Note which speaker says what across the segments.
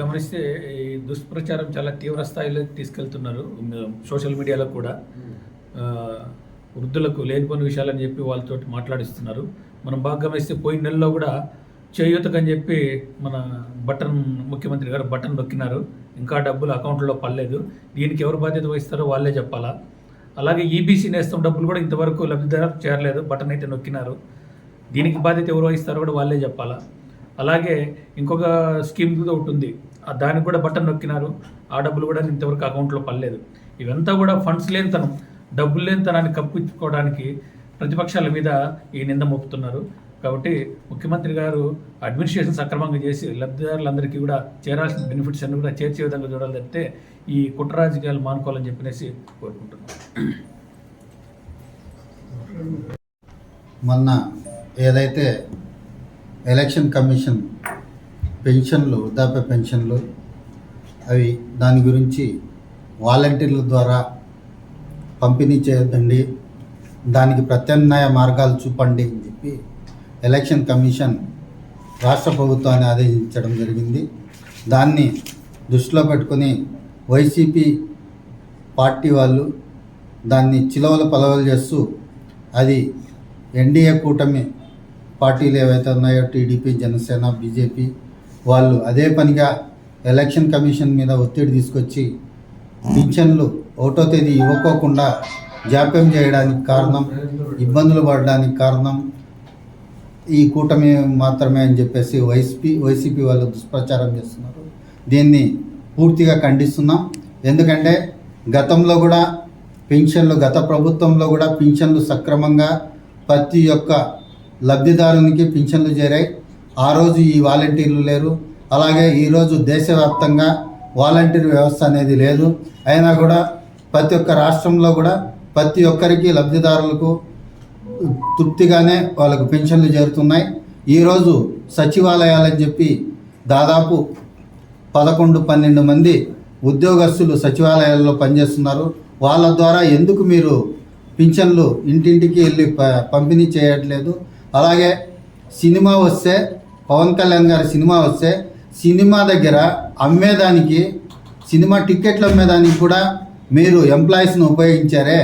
Speaker 1: గమనిస్తే ఈ దుష్ప్రచారం చాలా తీవ్ర స్థాయిలో తీసుకెళ్తున్నారు. సోషల్ మీడియాలో కూడా. వృద్ధులకు లేనిపోని విషయాలని చెప్పి వాళ్ళతో మాట్లాడిస్తున్నారు. మనం బాగా గమనిస్తే పోయిన నెలలో కూడా చేయూతకని చెప్పి మన బటన్ ముఖ్యమంత్రి గారు బటన్ నొక్కినారు. ఇంకా డబ్బులు అకౌంట్లో పడలేదు. దీనికి ఎవరు బాధ్యత వహిస్తారో వాళ్ళే చెప్పాలా? అలాగే ఈబీసీ నేస్తం డబ్బులు కూడా ఇంతవరకు లబ్ధిదారు చేరలేదు. బటన్ అయితే నొక్కినారు. దీనికి బాధ్యత ఎవరు వహిస్తారో కూడా వాళ్ళే చెప్పాలా? అలాగే ఇంకొక స్కీమ్ కూడా ఒకటి ఉంది. దానికి కూడా బటన్ నొక్కినారు. ఆ డబ్బులు కూడా ఇంతవరకు అకౌంట్లో పడలేదు. ఇవంతా కూడా ఫండ్స్ లేనితనం డబ్బులు లేనితనాన్ని కప్పించుకోవడానికి ప్రతిపక్షాల మీద ఈ నింద మోపుతున్నారు. కాబట్టి ముఖ్యమంత్రి గారు అడ్మినిస్ట్రేషన్ సక్రమంగా చేసి లబ్ధిదారులందరికీ కూడా చేరాల్సిన బెనిఫిట్స్ అన్ని కూడా చేర్చే విధంగా చూడాలి తప్పితే ఈ కుట్ర రాజకీయాలు మానుకోవాలని చెప్పినేసి కోరుకుంటున్నాను.
Speaker 2: మొన్న ఏదైతే ఎలక్షన్ కమిషన్ పెన్షన్లు వృద్ధాప్య పెన్షన్లు అవి దాని గురించి వాలంటీర్ల ద్వారా పంపిణీ చేయండి దానికి ప్రత్యామ్నాయ మార్గాలు చూపండి అని చెప్పి ఎలక్షన్ కమిషన్ రాష్ట్ర ప్రభుత్వాన్ని ఆదేశించడం జరిగింది. దాన్ని దృష్టిలో పెట్టుకొని వైసీపీ పార్టీ వాళ్ళు దాన్ని చిలవలు పలవలు చేస్తూ అది ఎన్డీఏ కూటమి పార్టీలు ఏవైతే ఉన్నాయో టీడీపీ జనసేన బీజేపీ వాళ్ళు అదే పనిగా ఎలక్షన్ కమిషన్ మీద ఒత్తిడి తీసుకొచ్చి పింఛన్లు ఒకటో తేదీ ఇవ్వకోకుండా జాప్యం చేయడానికి కారణం ఇబ్బందులు పడడానికి కారణం ఈ కూటమి మాత్రమే అని చెప్పేసి వైసీపీ వైసీపీ వాళ్ళు దుష్ప్రచారం చేస్తున్నారు. దీన్ని పూర్తిగా ఖండిస్తున్నాం. ఎందుకంటే గతంలో కూడా పింఛన్లు గత ప్రభుత్వంలో కూడా పింఛన్లు సక్రమంగా ప్రతి ఒక్క లబ్ధిదారునికి పింఛన్లు చేరాయి. ఆ రోజు ఈ వాలంటీర్లు లేరు. అలాగే ఈరోజు దేశవ్యాప్తంగా వాలంటీర్ వ్యవస్థ అనేది లేదు. అయినా కూడా ప్రతి ఒక్క రాష్ట్రంలో కూడా ప్రతి ఒక్కరికి లబ్ధిదారులకు తృప్తిగానే వాళ్ళకు పెన్షన్లు చేరుతున్నాయి. ఈరోజు సచివాలయాలని చెప్పి దాదాపు పదకొండు పన్నెండు మంది ఉద్యోగస్తులు సచివాలయాల్లో పనిచేస్తున్నారు. వాళ్ళ ద్వారా ఎందుకు మీరు పింఛన్లు ఇంటింటికి వెళ్ళి ప- పంపిణీ చేయట్లేదు? అలాగే సినిమా వస్తే పవన్ కళ్యాణ్ గారి సినిమా వస్తే సినిమా దగ్గర అమ్మేదానికి సినిమా టిక్కెట్లు అమ్మేదానికి కూడా మీరు ఎంప్లాయీస్ను ఉపయోగించారే.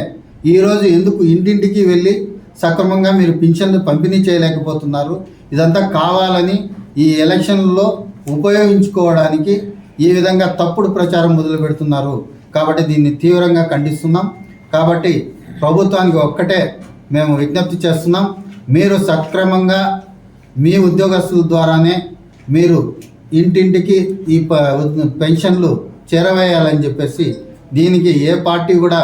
Speaker 2: ఈరోజు ఎందుకు ఇంటింటికి వెళ్ళి సక్రమంగా మీరు పింఛన్లు పంపిణీ చేయలేకపోతున్నారు? ఇదంతా కావాలని ఈ ఎలక్షన్లో ఉపయోగించుకోవడానికి ఈ విధంగా తప్పుడు ప్రచారం మొదలు పెడుతున్నారు. కాబట్టి దీన్ని తీవ్రంగా ఖండిస్తున్నాం. కాబట్టి ప్రభుత్వానికి ఒక్కటే మేము విజ్ఞప్తి చేస్తున్నాం. మీరు సక్రమంగా మీ ఉద్యోగస్తుల ద్వారానే మీరు ఇంటింటికి ఈ పెన్షన్లు చేరవేయాలని చెప్పేసి దీనికి ఏ పార్టీ కూడా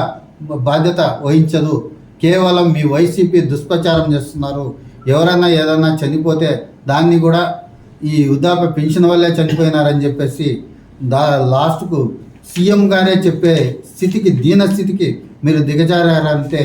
Speaker 2: బాధ్యత వహించదు. కేవలం మీ వైసీపీ దుష్ప్రచారం చేస్తున్నారు. ఎవరైనా ఏదైనా చనిపోతే దాన్ని కూడా ఈ వృద్ధాప్య పెన్షన్ వల్లే చనిపోయినారని చెప్పేసి దా లాస్ట్కు సీఎం గారే చెప్పే స్థితికి దీన స్థితికి మీరు దిగజారంటే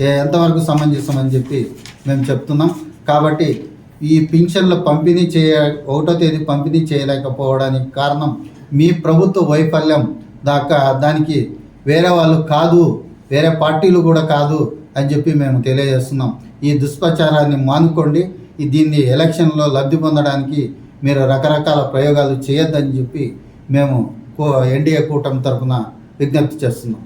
Speaker 2: ఎంతవరకు సమంజసం అని చెప్పి మేము చెప్తున్నాం. కాబట్టి ఈ పింఛన్ల పంపిణీ చేయ ఒకటో తేదీ పంపిణీ చేయలేకపోవడానికి కారణం మీ ప్రభుత్వ వైఫల్యం దాకా దానికి వేరే వాళ్ళు కాదు వేరే పార్టీలు కూడా కాదు అని చెప్పి మేము తెలియజేస్తున్నాం. ఈ దుష్ప్రచారాన్ని మానుకోండి ఈ దీన్ని ఎలక్షన్లో లబ్ధి పొందడానికి మీరు రకరకాల ప్రయోగాలు చేయొద్దని చెప్పి మేము కో- ఎన్డీఏ కూటమి తరఫున విజ్ఞప్తి చేస్తున్నాం.